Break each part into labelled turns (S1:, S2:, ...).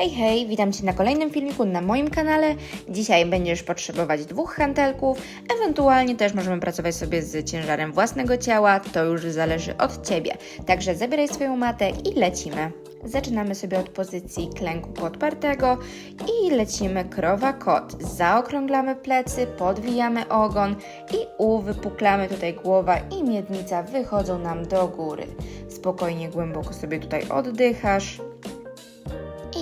S1: Hej, hej, witam Cię na kolejnym filmiku na moim kanale. Dzisiaj będziesz potrzebować dwóch hantelków, ewentualnie też możemy pracować sobie z ciężarem własnego ciała, to już zależy od Ciebie. Także zabieraj swoją matę i lecimy. Zaczynamy sobie od pozycji klęku podpartego i lecimy krowa kot. Zaokrąglamy plecy, podwijamy ogon i uwypuklamy tutaj głowa i miednica wychodzą nam do góry. Spokojnie, głęboko sobie tutaj oddychasz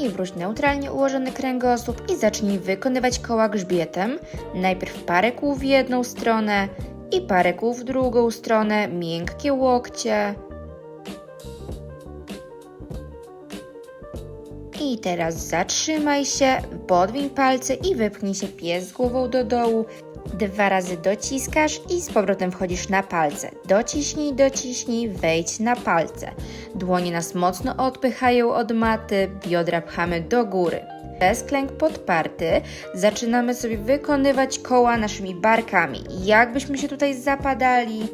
S1: i wróć neutralnie ułożony kręgosłup i zacznij wykonywać koła grzbietem. Najpierw parę kół w jedną stronę i parę kół w drugą stronę, miękkie łokcie. I teraz zatrzymaj się, podwiń palce i wypchnij się pies głową do dołu. Dwa razy dociskasz i z powrotem wchodzisz na palce. Dociśnij, dociśnij, wejdź na palce. Dłonie nas mocno odpychają od maty, biodra pchamy do góry. Przez klęk podparty zaczynamy sobie wykonywać koła naszymi barkami. Jakbyśmy się tutaj zapadali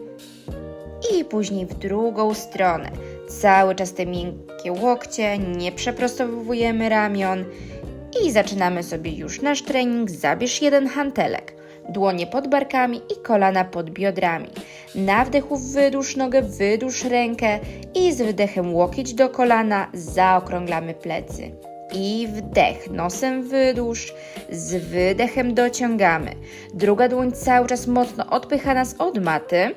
S1: i później w drugą stronę. Cały czas te miękkie łokcie, nie przeprostowujemy ramion i zaczynamy sobie już nasz trening. Zabierz jeden hantelek, dłonie pod barkami i kolana pod biodrami. Na wdechu wydłuż nogę, wydłuż rękę i z wydechem łokieć do kolana zaokrąglamy plecy. I wdech, nosem wydłuż, z wydechem dociągamy. Druga dłoń cały czas mocno odpycha nas od maty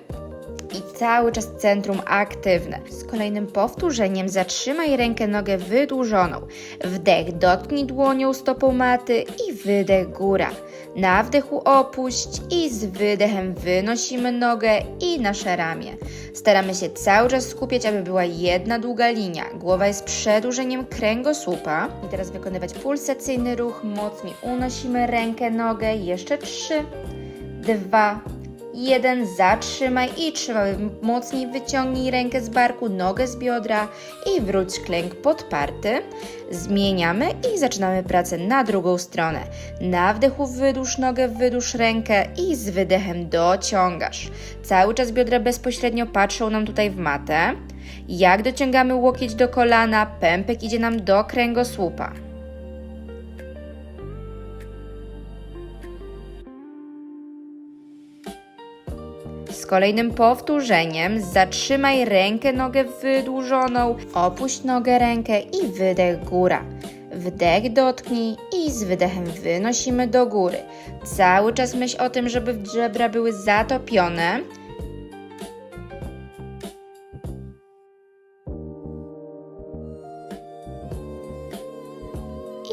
S1: i cały czas centrum aktywne. Z kolejnym powtórzeniem zatrzymaj rękę, nogę wydłużoną. Wdech, dotknij dłonią stopą maty i wydech góra. Na wdechu opuść i z wydechem wynosimy nogę i nasze ramię. Staramy się cały czas skupiać, aby była jedna długa linia. Głowa jest przedłużeniem kręgosłupa. I teraz wykonywać pulsacyjny ruch. Mocniej unosimy rękę, nogę. Jeszcze trzy, dwa, Jeden, zatrzymaj i trzymaj. Mocniej wyciągnij rękę z barku, nogę z biodra i wróć klęk podparty. Zmieniamy i zaczynamy pracę na drugą stronę. Na wdechu wydłuż nogę, wydłuż rękę i z wydechem dociągasz. Cały czas biodra bezpośrednio patrzą nam tutaj w matę. Jak dociągamy łokieć do kolana, pępek idzie nam do kręgosłupa. Kolejnym powtórzeniem zatrzymaj rękę, nogę wydłużoną, opuść nogę, rękę i wydech góra. Wdech dotknij i z wydechem wynosimy do góry. Cały czas myśl o tym, żeby żebra były zatopione.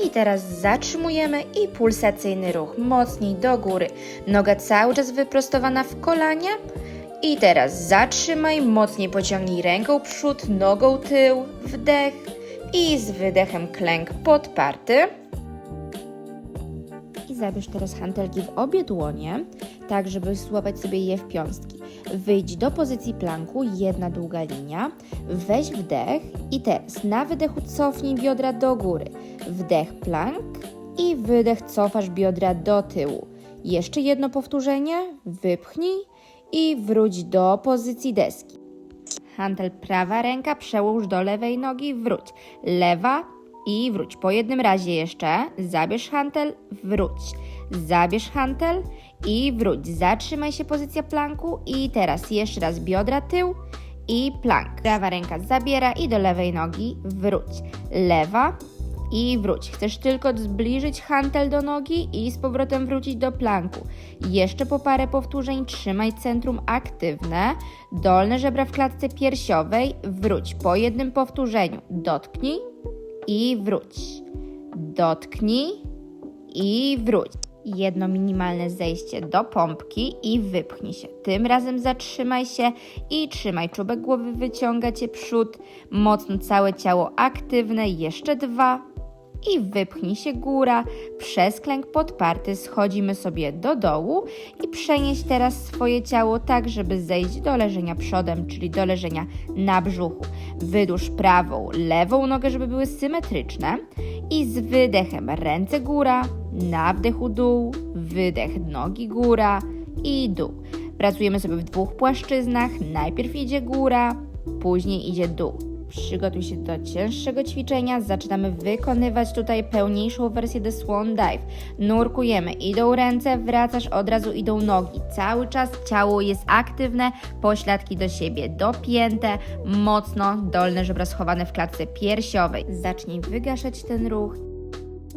S1: I teraz zatrzymujemy i pulsacyjny ruch mocniej do góry. Noga cały czas wyprostowana w kolanie. I teraz zatrzymaj, mocniej pociągnij ręką przód, nogą tył, wdech i z wydechem klęk podparty. I zabierz teraz hantelki w obie dłonie, tak żeby złapać sobie je w piąstki. Wyjdź do pozycji planku, jedna długa linia, weź wdech i teraz na wydechu cofnij biodra do góry. Wdech plank i wydech cofasz biodra do tyłu. Jeszcze jedno powtórzenie, wypchnij i wróć do pozycji deski. Hantel prawa ręka przełóż do lewej nogi, wróć. Lewa i wróć. Po jednym razie jeszcze zabierz hantel, wróć. Zabierz hantel i wróć. Zatrzymaj się pozycja planku i teraz jeszcze raz biodra tył i plank. Prawa ręka zabiera i do lewej nogi wróć. Lewa i wróć. Chcesz tylko zbliżyć hantel do nogi i z powrotem wrócić do planku. Jeszcze po parę powtórzeń trzymaj centrum aktywne. Dolne żebra w klatce piersiowej. Wróć po jednym powtórzeniu. Dotknij i wróć. Dotknij i wróć. Jedno minimalne zejście do pompki i wypchnij się. Tym razem zatrzymaj się i trzymaj czubek głowy, wyciąga cię przód, mocno całe ciało aktywne. Jeszcze dwa i wypchnij się góra. Przez klęk podparty schodzimy sobie do dołu i przenieś teraz swoje ciało tak, żeby zejść do leżenia przodem, czyli do leżenia na brzuchu. Wydłuż prawą, lewą nogę, żeby były symetryczne i z wydechem ręce góra, na wdechu dół, wydech nogi góra i dół. Pracujemy sobie w dwóch płaszczyznach. Najpierw idzie góra, później idzie dół. Przygotuj się do cięższego ćwiczenia. Zaczynamy wykonywać tutaj pełniejszą wersję The Swan Dive. Nurkujemy, idą ręce, wracasz, od razu idą nogi. Cały czas ciało jest aktywne, pośladki do siebie dopięte, mocno dolne żebra schowane w klatce piersiowej. Zacznij wygaszać ten ruch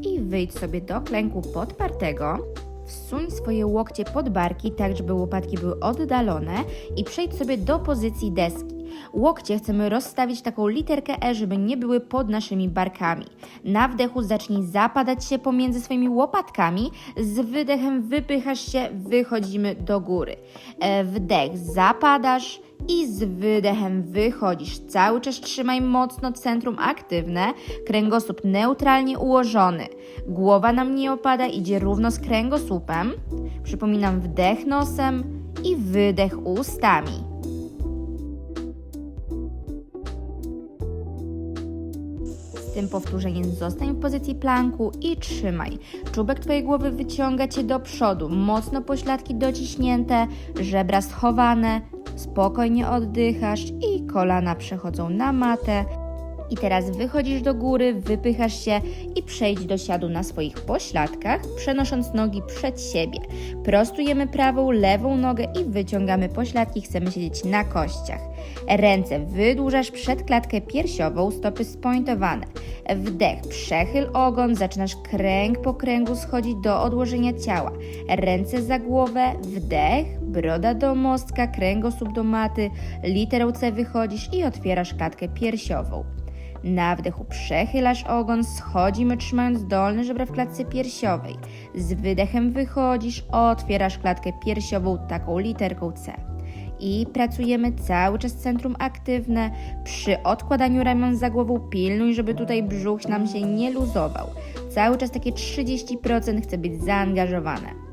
S1: i wyjdź sobie do klęku podpartego. Wsuń swoje łokcie pod barki, tak żeby łopatki były oddalone i przejdź sobie do pozycji deski. Łokcie chcemy rozstawić taką literkę E, żeby nie były pod naszymi barkami. Na wdechu zacznij zapadać się pomiędzy swoimi łopatkami, z wydechem wypychasz się, wychodzimy do góry. E, Wdech, zapadasz, i z wydechem wychodzisz. Cały czas trzymaj mocno centrum aktywne, kręgosłup neutralnie ułożony. Głowa nam nie opada, idzie równo z kręgosłupem. Przypominam wdech nosem i wydech ustami. Tym powtórzeniem zostań w pozycji planku i trzymaj. Czubek Twojej głowy wyciąga Cię do przodu, mocno pośladki dociśnięte, żebra schowane, spokojnie oddychasz i kolana przechodzą na matę. I teraz wychodzisz do góry, wypychasz się i przejdź do siadu na swoich pośladkach, przenosząc nogi przed siebie. Prostujemy prawą, lewą nogę i wyciągamy pośladki, chcemy siedzieć na kościach. Ręce wydłużasz przed klatkę piersiową, stopy spointowane. Wdech, przechyl ogon, zaczynasz kręg po kręgu schodzić do odłożenia ciała. Ręce za głowę, wdech, broda do mostka, kręgosłup do maty, literą C wychodzisz i otwierasz klatkę piersiową. Na wdechu przechylasz ogon, schodzimy trzymając dolne żebra w klatce piersiowej. Z wydechem wychodzisz, otwierasz klatkę piersiową taką literką C. I pracujemy cały czas centrum aktywne. Przy odkładaniu ramion za głową pilnuj, żeby tutaj brzuch nam się nie luzował. Cały czas takie 30% chce być zaangażowane.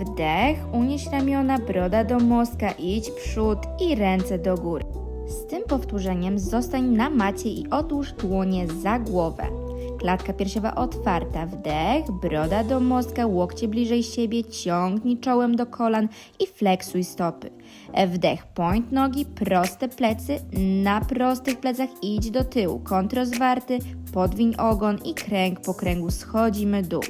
S1: Wdech, unieś ramiona, broda do mostka, idź przód i ręce do góry. Z tym powtórzeniem zostań na macie i odłóż dłonie za głowę. Klatka piersiowa otwarta, wdech, broda do mostka, łokcie bliżej siebie, ciągnij czołem do kolan i fleksuj stopy. Wdech, point nogi, proste plecy, na prostych plecach idź do tyłu, kąt rozwarty, podwiń ogon i kręg po kręgu schodzimy dół.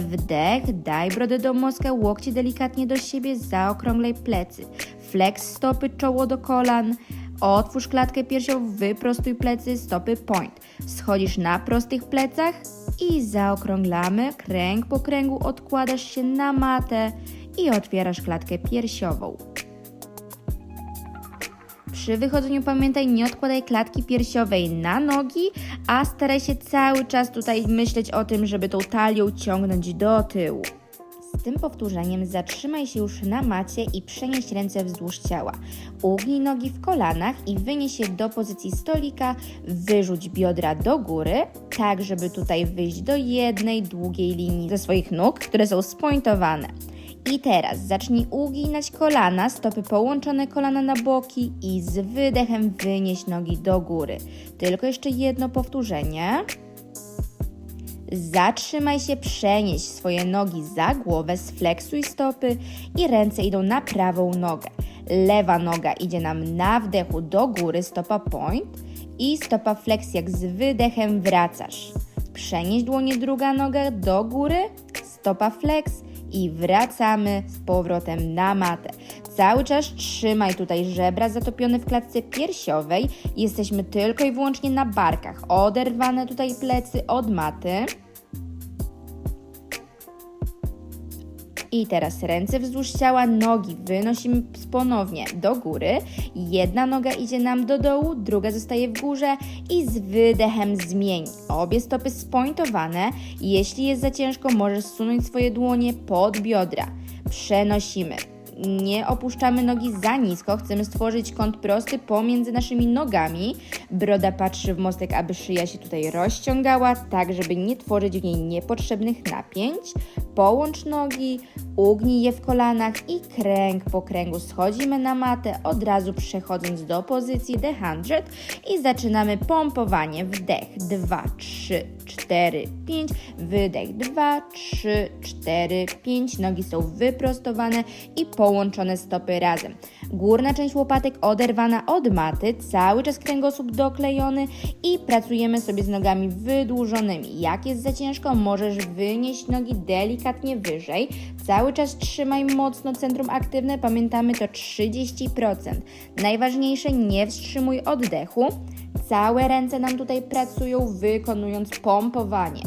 S1: Wdech, daj brodę do mostka, łokcie delikatnie do siebie, zaokrąglej plecy. Flex stopy, czoło do kolan. Otwórz klatkę piersiową, wyprostuj plecy, stopy point. Schodzisz na prostych plecach i zaokrąglamy. Kręg po kręgu odkładasz się na matę i otwierasz klatkę piersiową. Przy wychodzeniu pamiętaj, nie odkładaj klatki piersiowej na nogi, a staraj się cały czas tutaj myśleć o tym, żeby tą talią ciągnąć do tyłu. Tym powtórzeniem zatrzymaj się już na macie i przenieś ręce wzdłuż ciała. Ugnij nogi w kolanach i wynieś je do pozycji stolika. Wyrzuć biodra do góry, tak żeby tutaj wyjść do jednej długiej linii ze swoich nóg, które są spointowane. I teraz zacznij uginać kolana, stopy połączone kolana na boki i z wydechem wynieś nogi do góry. Tylko jeszcze jedno powtórzenie. Zatrzymaj się, przenieś swoje nogi za głowę, sfleksuj stopy i ręce idą na prawą nogę. Lewa noga idzie nam na wdechu do góry, stopa point i stopa flex jak z wydechem wracasz. Przenieś dłonie druga noga do góry, stopa flex i wracamy z powrotem na matę. Cały czas trzymaj tutaj żebra zatopione w klatce piersiowej. Jesteśmy tylko i wyłącznie na barkach. Oderwane tutaj plecy od maty. I teraz ręce wzdłuż ciała, nogi wynosimy ponownie do góry. Jedna noga idzie nam do dołu, druga zostaje w górze i z wydechem zmień. Obie stopy spointowane. Jeśli jest za ciężko, możesz zsunąć swoje dłonie pod biodra. Przenosimy. Nie opuszczamy nogi za nisko, chcemy stworzyć kąt prosty pomiędzy naszymi nogami. Broda patrzy w mostek, aby szyja się tutaj rozciągała, tak żeby nie tworzyć w niej niepotrzebnych napięć. Połącz nogi, ugnij je w kolanach i kręg po kręgu schodzimy na matę, od razu przechodząc do pozycji The 100 i zaczynamy pompowanie. Wdech 2, 3, 4, 5, wydech 2, 3, 4, 5. Nogi są wyprostowane i połączone stopy razem. Górna część łopatek oderwana od maty, cały czas kręgosłup doklejony i pracujemy sobie z nogami wydłużonymi. Jak jest za ciężko, możesz wynieść nogi delikatnie wyżej. Cały czas trzymaj mocno centrum aktywne, pamiętamy to 30%. Najważniejsze, nie wstrzymuj oddechu. Całe ręce nam tutaj pracują, wykonując pompowanie.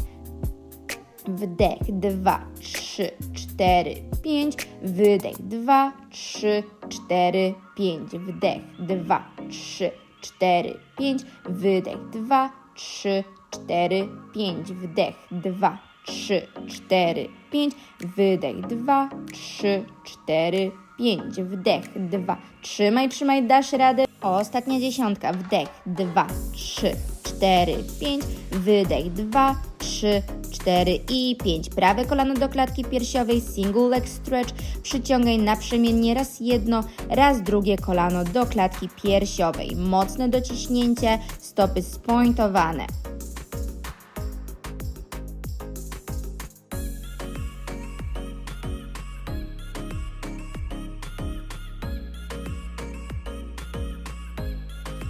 S1: Wdech 2, 3, 4, 5. Wydech 2, 3, 4, 5. Wdech 2, 3, 4, 5. Wydech 2, 3, 4, 5. Wdech 2, 3, 4, 5. Wydech 2, 3, 4, 5. Wdech 2. Trzymaj, trzymaj, dasz radę. Ostatnia dziesiątka. Wdech 2, 3, 4, 5. Wydech 2, 3, 4 i 5. Prawe kolano do klatki piersiowej, single leg stretch. Przyciągaj naprzemiennie raz jedno, raz drugie kolano do klatki piersiowej. Mocne dociśnięcie, stopy spointowane.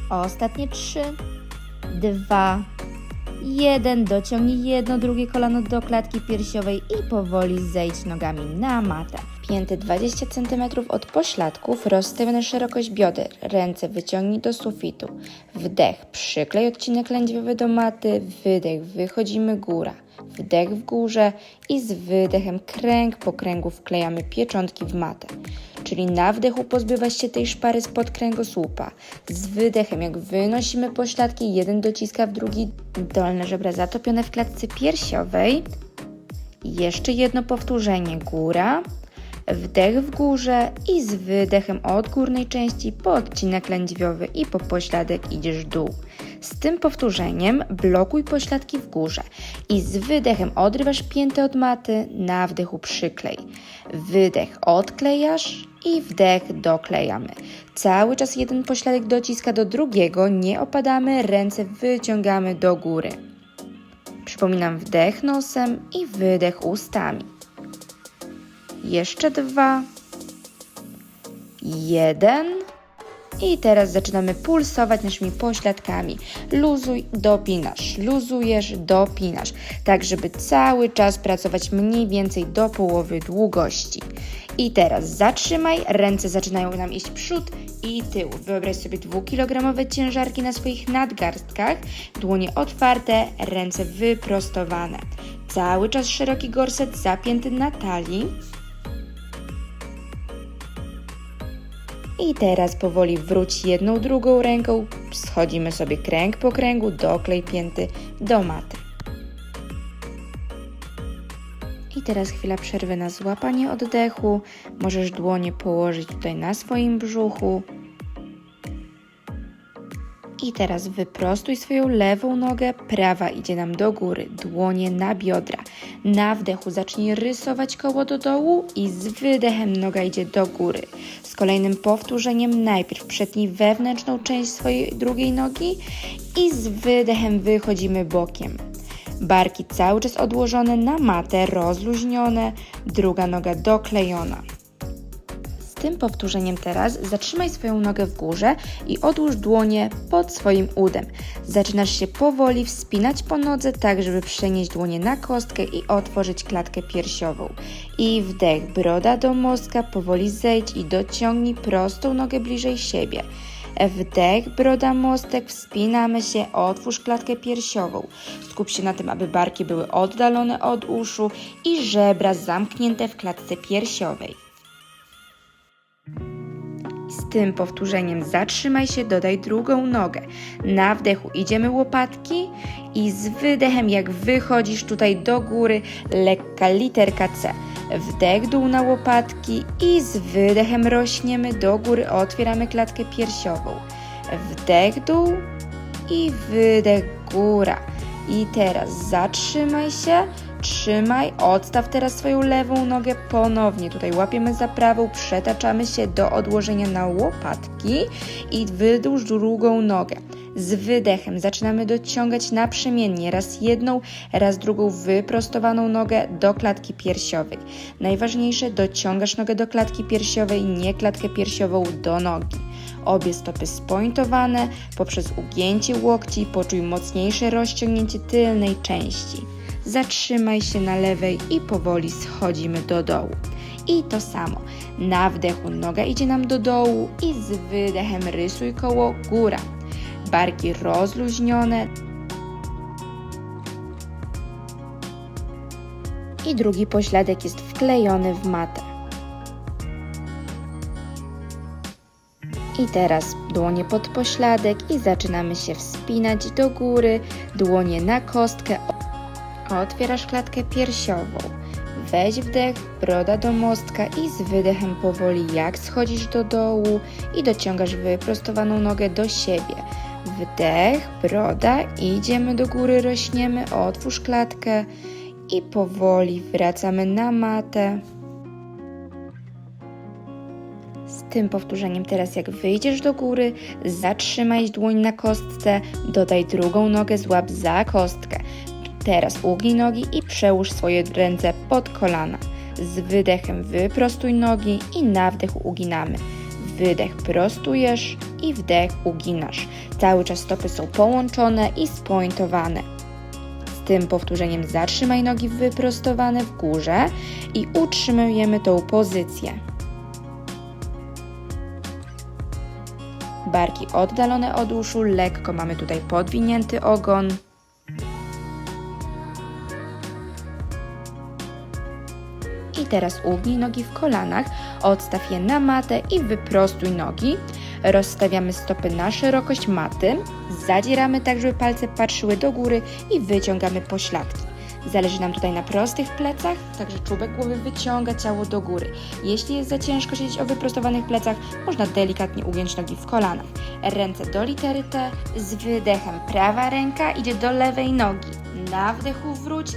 S1: Ostatnie trzy, dwa, jeden. Dociągnij jedno, drugie kolano do klatki piersiowej i powoli zejdź nogami na matę. Pięty 20 cm od pośladków, rozstawiona szerokość bioder. Ręce wyciągnij do sufitu. Wdech, przyklej odcinek lędźwiowy do maty. Wydech, wychodzimy góra. Wdech w górze i z wydechem kręg po kręgu wklejamy pieczątki w matę. Czyli na wdechu pozbywasz się tej szpary spod kręgosłupa. Z wydechem, jak wynosimy pośladki, jeden dociska w drugi, dolne żebra zatopione w klatce piersiowej. Jeszcze jedno powtórzenie, góra, wdech w górze i z wydechem od górnej części po odcinek lędźwiowy i po pośladek idziesz dół. Z tym powtórzeniem blokuj pośladki w górze i z wydechem odrywasz piętę od maty, na wdechu przyklej. Wydech odklejasz i wdech doklejamy. Cały czas jeden pośladek dociska do drugiego, nie opadamy, ręce wyciągamy do góry. Przypominam wdech nosem i wydech ustami. Jeszcze dwa. Jeden. I teraz zaczynamy pulsować naszymi pośladkami. Luzuj, dopinasz, luzujesz, dopinasz, tak żeby cały czas pracować mniej więcej do połowy długości. I teraz zatrzymaj, ręce zaczynają nam iść przód i tył. Wyobraź sobie dwukilogramowe ciężarki na swoich nadgarstkach, dłonie otwarte, ręce wyprostowane. Cały czas szeroki gorset zapięty na talii. I teraz powoli wróć jedną, drugą ręką. Schodzimy sobie kręg po kręgu, doklej pięty do maty. I teraz chwila przerwy na złapanie oddechu. Możesz dłonie położyć tutaj na swoim brzuchu. I teraz wyprostuj swoją lewą nogę, prawa idzie nam do góry, dłonie na biodra. Na wdechu zacznij rysować koło do dołu i z wydechem noga idzie do góry. Z kolejnym powtórzeniem najpierw przetnij wewnętrzną część swojej drugiej nogi i z wydechem wychodzimy bokiem. Barki cały czas odłożone na matę, rozluźnione, druga noga doklejona. Tym powtórzeniem teraz zatrzymaj swoją nogę w górze i odłóż dłonie pod swoim udem. Zaczynasz się powoli wspinać po nodze, tak żeby przenieść dłonie na kostkę i otworzyć klatkę piersiową. I wdech, broda do mostka, powoli zejdź i dociągnij prostą nogę bliżej siebie. Wdech, broda, mostek, wspinamy się, otwórz klatkę piersiową. Skup się na tym, aby barki były oddalone od uszu i żebra zamknięte w klatce piersiowej. Z tym powtórzeniem zatrzymaj się, dodaj drugą nogę. Na wdechu idziemy łopatki i z wydechem, jak wychodzisz tutaj do góry, lekka literka C. Wdech dół na łopatki i z wydechem rośniemy do góry, otwieramy klatkę piersiową. Wdech dół i wydech, góra. I teraz zatrzymaj się, trzymaj, odstaw teraz swoją lewą nogę ponownie. Tutaj łapiemy za prawą, przetaczamy się do odłożenia na łopatki i wydłuż drugą nogę. Z wydechem zaczynamy dociągać naprzemiennie raz jedną, raz drugą wyprostowaną nogę do klatki piersiowej. Najważniejsze, dociągasz nogę do klatki piersiowej, nie klatkę piersiową do nogi. Obie stopy spointowane, poprzez ugięcie łokci poczuj mocniejsze rozciągnięcie tylnej części. Zatrzymaj się na lewej i powoli schodzimy do dołu. I to samo. Na wdechu noga idzie nam do dołu i z wydechem rysuj koło góra. Barki rozluźnione. I drugi pośladek jest wklejony w matę. I teraz dłonie pod pośladek i zaczynamy się wspinać do góry, dłonie na kostkę. Otwierasz klatkę piersiową. Weź wdech, broda do mostka i z wydechem powoli jak schodzisz do dołu i dociągasz wyprostowaną nogę do siebie. Wdech, broda, idziemy do góry, rośniemy, otwórz klatkę i powoli wracamy na matę. Z tym powtórzeniem teraz jak wyjdziesz do góry, zatrzymaj dłoń na kostce, dodaj drugą nogę, złap za kostkę. Teraz ugnij nogi i przełóż swoje ręce pod kolana. Z wydechem wyprostuj nogi i na wdech uginamy. Wydech prostujesz i wdech uginasz. Cały czas stopy są połączone i spointowane. Z tym powtórzeniem zatrzymaj nogi wyprostowane w górze i utrzymujemy tą pozycję. Barki oddalone od uszu, lekko mamy tutaj podwinięty ogon. I teraz ugnij nogi w kolanach, odstaw je na matę i wyprostuj nogi. Rozstawiamy stopy na szerokość maty, zadzieramy tak, żeby palce patrzyły do góry i wyciągamy pośladki. Zależy nam tutaj na prostych plecach, także czubek głowy wyciąga ciało do góry. Jeśli jest za ciężko siedzieć o wyprostowanych plecach, można delikatnie ugiąć nogi w kolanach. Ręce do litery T, z wydechem prawa ręka idzie do lewej nogi. Na wdechu wróć,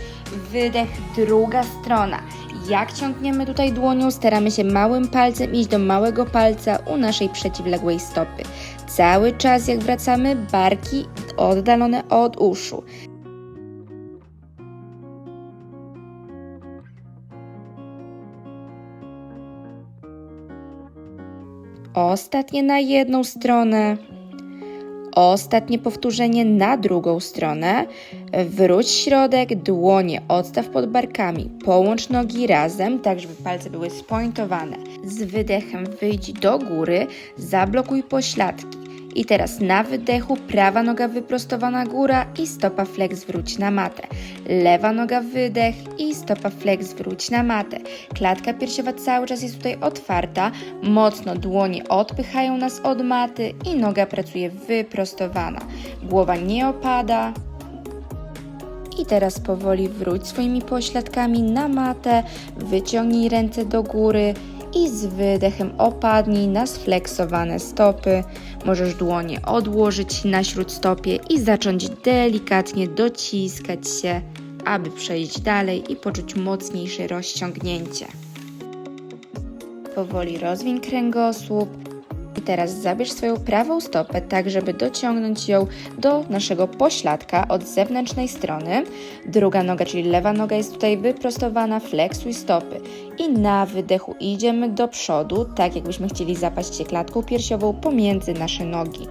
S1: wydech druga strona. Jak ciągniemy tutaj dłonią, staramy się małym palcem iść do małego palca u naszej przeciwległej stopy. Cały czas jak wracamy, barki oddalone od uszu. Ostatnie na jedną stronę. Ostatnie powtórzenie na drugą stronę. Wróć środek, dłonie odstaw pod barkami. Połącz nogi razem, tak żeby palce były spointowane. Z wydechem wyjdź do góry, zablokuj pośladki. I teraz na wydechu prawa noga wyprostowana góra i stopa flex wróć na matę. Lewa noga wydech i stopa flex wróć na matę. Klatka piersiowa cały czas jest tutaj otwarta, mocno dłonie odpychają nas od maty i noga pracuje wyprostowana. Głowa nie opada, i teraz powoli wróć swoimi pośladkami na matę, wyciągnij ręce do góry i z wydechem opadnij na sfleksowane stopy. Możesz dłonie odłożyć na śródstopie i zacząć delikatnie dociskać się, aby przejść dalej i poczuć mocniejsze rozciągnięcie. Powoli rozwiń kręgosłup. I teraz zabierz swoją prawą stopę, tak żeby dociągnąć ją do naszego pośladka od zewnętrznej strony. Druga noga, czyli lewa noga jest tutaj wyprostowana, fleksuj stopy. I na wydechu idziemy do przodu, tak jakbyśmy chcieli zapaść się klatką piersiową pomiędzy nasze nogi.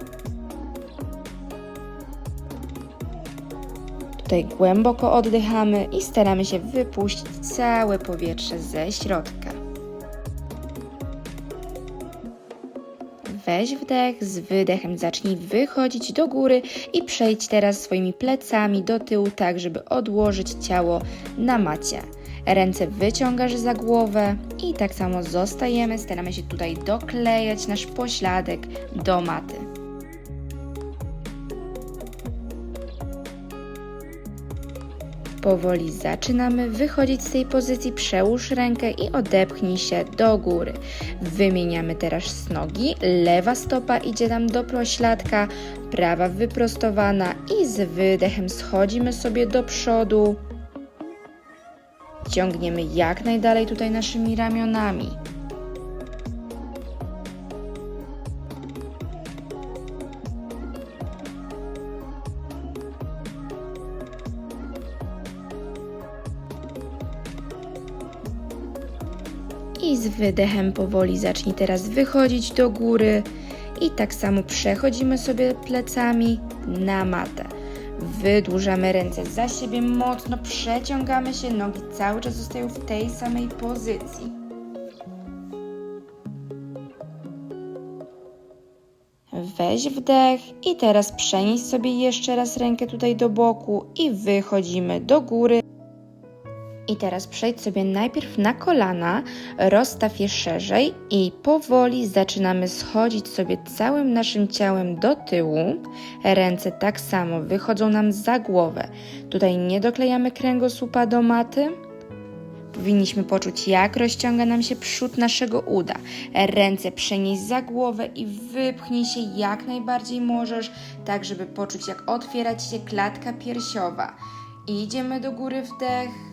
S1: Tutaj głęboko oddychamy i staramy się wypuścić całe powietrze ze środka. Weź wdech, z wydechem zacznij wychodzić do góry i przejdź teraz swoimi plecami do tyłu, tak żeby odłożyć ciało na macie. Ręce wyciągasz za głowę i tak samo zostajemy. Staramy się tutaj doklejać nasz pośladek do maty. Powoli zaczynamy wychodzić z tej pozycji, przełóż rękę i odepchnij się do góry. Wymieniamy teraz nogi, lewa stopa idzie nam do pośladka, prawa wyprostowana i z wydechem schodzimy sobie do przodu. Ciągniemy jak najdalej tutaj naszymi ramionami. Z wydechem powoli zacznij teraz wychodzić do góry. I tak samo przechodzimy sobie plecami na matę. Wydłużamy ręce za siebie mocno, przeciągamy się, nogi cały czas zostają w tej samej pozycji. Weź wdech i teraz przenieś sobie jeszcze raz rękę tutaj do boku i wychodzimy do góry. I teraz przejdź sobie najpierw na kolana, rozstaw je szerzej i powoli zaczynamy schodzić sobie całym naszym ciałem do tyłu. Ręce tak samo wychodzą nam za głowę. Tutaj nie doklejamy kręgosłupa do maty. Powinniśmy poczuć, jak rozciąga nam się przód naszego uda. Ręce przenieś za głowę i wypchnij się jak najbardziej możesz, tak żeby poczuć, jak otwiera ci się klatka piersiowa. Idziemy do góry wdech.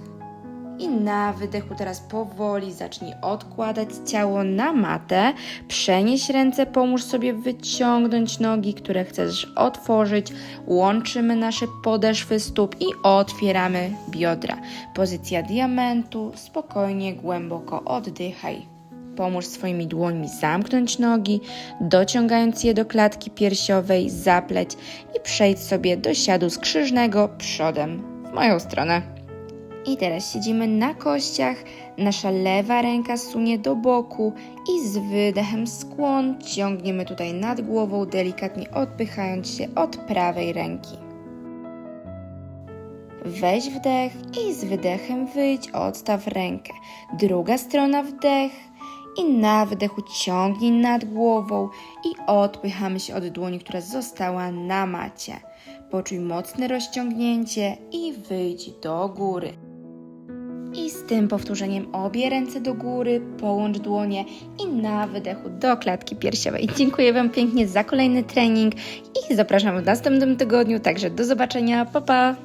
S1: I na wydechu teraz powoli zacznij odkładać ciało na matę. Przenieś ręce, pomóż sobie wyciągnąć nogi, które chcesz otworzyć. Łączymy nasze podeszwy stóp i otwieramy biodra. Pozycja diamentu. Spokojnie, głęboko oddychaj. Pomóż swoimi dłońmi zamknąć nogi, dociągając je do klatki piersiowej, zapleć i przejdź sobie do siadu skrzyżnego przodem w moją stronę. I teraz siedzimy na kościach, nasza lewa ręka sunie do boku i z wydechem skłon ciągniemy tutaj nad głową, delikatnie odpychając się od prawej ręki. Weź wdech i z wydechem wyjdź, odstaw rękę. Druga strona wdech i na wydechu ciągnij nad głową i odpychamy się od dłoni, która została na macie. Poczuj mocne rozciągnięcie i wyjdź do góry. I z tym powtórzeniem obie ręce do góry, połącz dłonie i na wydechu do klatki piersiowej. Dziękuję Wam pięknie za kolejny trening i zapraszam w następnym tygodniu, także do zobaczenia, pa pa!